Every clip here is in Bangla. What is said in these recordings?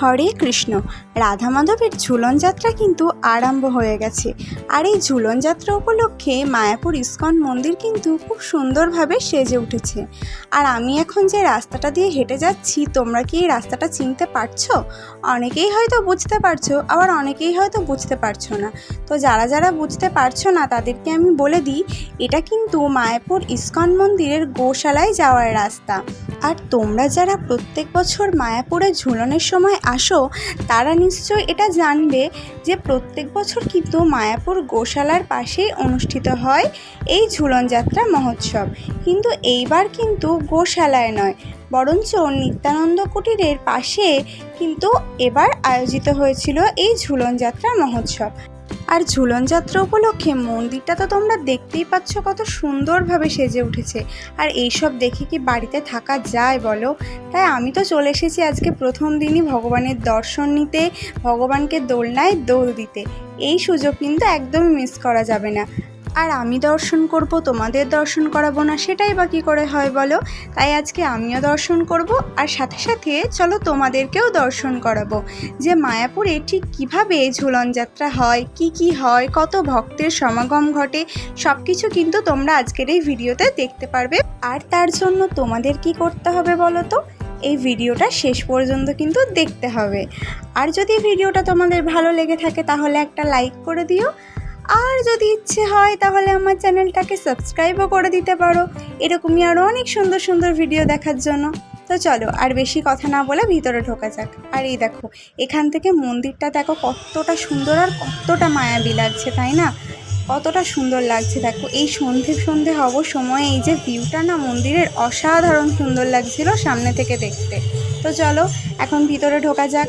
হরে কৃষ্ণ। রাধা মাধবের ঝুলন যাত্রা কিন্তু আরম্ভ হয়ে গেছে। আর এই ঝুলন যাত্রা উপলক্ষে মায়াপুর ইস্কন মন্দির কিন্তু খুব সুন্দরভাবে সেজে উঠেছে। আর আমি এখন যে রাস্তাটা দিয়ে হেঁটে যাচ্ছি, তোমরা কি এই রাস্তাটা চিনতে পারছ? অনেকেই হয়তো বুঝতে পারছ, আবার অনেকেই হয়তো বুঝতে পারছ না। তো যারা যারা বুঝতে পারছ না, তাদেরকে আমি বলে দিই, এটা কিন্তু মায়াপুর ইস্কন মন্দিরের গোশালায় যাওয়ার রাস্তা। আর তোমরা যারা প্রত্যেক বছর মায়াপুরে ঝুলনের সময় আসো, তারা নিশ্চয় এটা জানবে যে প্রত্যেক বছর কিন্তু মায়াপুর গোশালার পাশেই অনুষ্ঠিত হয় এই ঝুলনযাত্রা মহোৎসব। কিন্তু এইবার কিন্তু গোশালায় নয়, বরঞ্চ নিত্যানন্দ কুটিরের পাশে কিন্তু এবার আয়োজিত হয়েছিল এই ঝুলনযাত্রা মহোৎসব। আর ঝুলন যাত্রা উপলক্ষে মন্দিরটা তো তোমরা দেখতেই পাচ্ছ কত সুন্দরভাবে সেজে উঠেছে। আর এইসব দেখে কি বাড়িতে থাকা যায় বলো? তাই আমি তো চলে এসেছি আজকে প্রথম দিনই ভগবানের দর্শন নিতে, ভগবানকে দোলনায় দোল দিতে। এই সুযোগ কিন্তু একদমই মিস করা যাবে না। আর আমি দর্শন করব, তোমাদের দর্শন করাবো না, সেটাই বা কী করে হয় বলো? তাই আজকে আমিও দর্শন করব আর সাথে সাথে চলো তোমাদেরকেও দর্শন করাবো। যে মায়াপুরে ঠিক কীভাবে ঝুলন যাত্রা হয়, কি কি হয়, কত ভক্তের সমাগম ঘটে সব কিছু কিন্তু তোমরা আজকের এই ভিডিওতে দেখতে পারবে। আর তার জন্য তোমাদের কি করতে হবে বলো তো? এই ভিডিওটা শেষ পর্যন্ত কিন্তু দেখতে হবে। আর যদি ভিডিওটা তোমাদের ভালো লেগে থাকে তাহলে একটা লাইক করে দিও। আর যদি ইচ্ছে হয়, তাহলে আমার চ্যানেলটাকে সাবস্ক্রাইবও করে দিতে পারো। এরকমই আরও অনেক সুন্দর সুন্দর ভিডিও দেখার জন্য। তো চলো, আর বেশি কথা না বলে ভিতরে ঢোকা যাক। আর এই দেখো, এখান থেকে মন্দিরটা দেখো কতটা সুন্দর আর কতটা মায়াবী লাগছে, তাই না? কতটা সুন্দর লাগছে, দেখো। এই সন্ধে সন্ধে হব সময় এই যে ভিউটা না মন্দিরের অসাধারণ সুন্দর লাগছিল সামনে থেকে দেখতে। তো চলো, এখন ভিতরে ঢোকা যাক।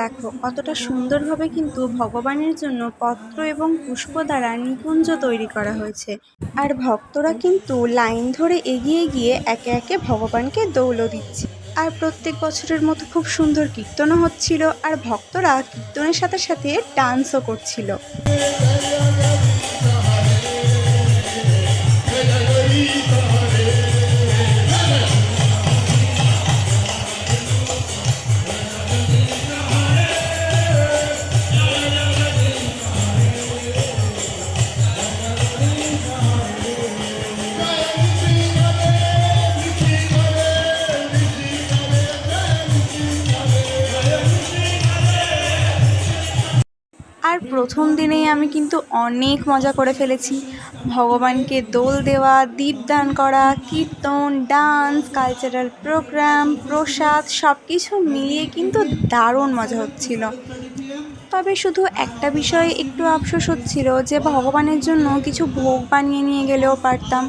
দেখো, কতটা সুন্দরভাবে কিন্তু ভগবানের জন্য পত্র এবং পুষ্প দ্বারা নিকুঞ্জ তৈরি করা হয়েছে। আর ভক্তরা কিন্তু লাইন ধরে এগিয়ে গিয়ে একে একে ভগবানকে দৌল দিচ্ছে। আর প্রত্যেক বছরের মতো খুব সুন্দর কীর্তনও হচ্ছিল, আর ভক্তরা কীর্তনের সাথে সাথে ডান্সও করছিল। প্রথম দিনেই আমি কিন্তু অনেক মজা করে ফেলেছি। ভগবানকে দোল দেওয়া, দীপদান করা, kirtan, dance cultural programme prasad সব কিছু মিলিয়ে কিন্তু দারুণ মজা হচ্ছিল। তবে শুধু একটা বিষয়ে একটু আফসোস হচ্ছিল যে ভগবানের জন্য কিছু ভোগ বানিয়ে নিয়ে গেলেও পারতাম।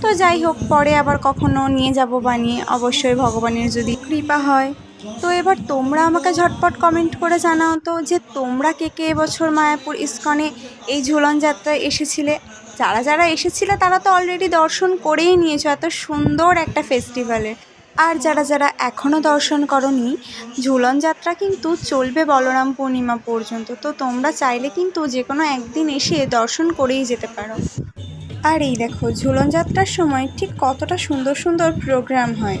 তো যাই হোক, পরে আবার কখনো নিয়ে যাব বানিয়ে। অবশ্যই ভগবানের যদি কৃপা হয়। তো এবার তোমরা আমাকে ঝটপট কমেন্ট করে জানাও তো যে তোমরা কে কে এবছর মায়াপুর ইস্কনে এই ঝুলন যাত্রায় এসেছিলে? যারা যারা এসেছিলে তারা তো অলরেডি দর্শন করেই নিয়েছো, এত সুন্দর একটা ফেস্টিভ্যালে আর যারা যারা এখনও দর্শন করনি, ঝুলন যাত্রা কিন্তু চলবে বলরাম পূর্ণিমা পর্যন্ত। তো তোমরা চাইলে কিন্তু যে কোনো একদিন এসে দর্শন করেই যেতে পারো। আর এই দেখো, ঝুলন যাত্রার সময় ঠিক কতটা সুন্দর সুন্দর প্রোগ্রাম হয়।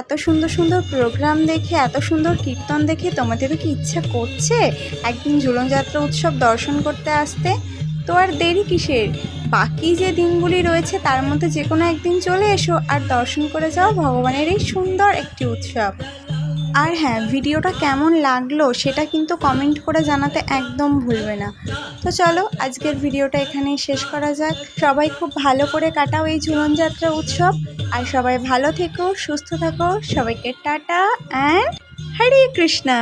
এত সুন্দর সুন্দর প্রোগ্রাম দেখে, এত সুন্দর কীর্তন দেখে তোমাদেরও কি ইচ্ছা করছে? একদিন ঝুলন যাত্রা উৎসব দর্শন করতে আসতে? তো আর দেরি কিসের? বাকি যে দিনগুলি রয়েছে, তার মধ্যে যে কোনো একদিন চলে এসো আর দর্শন করে যাও ভগবানের এই সুন্দর একটি উৎসব। আর হ্যাঁ ভিডিওটা কেমন লাগল সেটা কিন্তু কমেন্ট করে জানাতে একদম ভুলবে না। তো চলো, আজকের ভিডিওটা এখানেই শেষ করা যাক। সবাই খুব ভালো করে কাটাও এই ঝুলনযাত্রা উৎসব। আর সবাই ভালো থেকো, সুস্থ থাকো। সবাইকে টাটা অ্যান্ড হরে কৃষ্ণা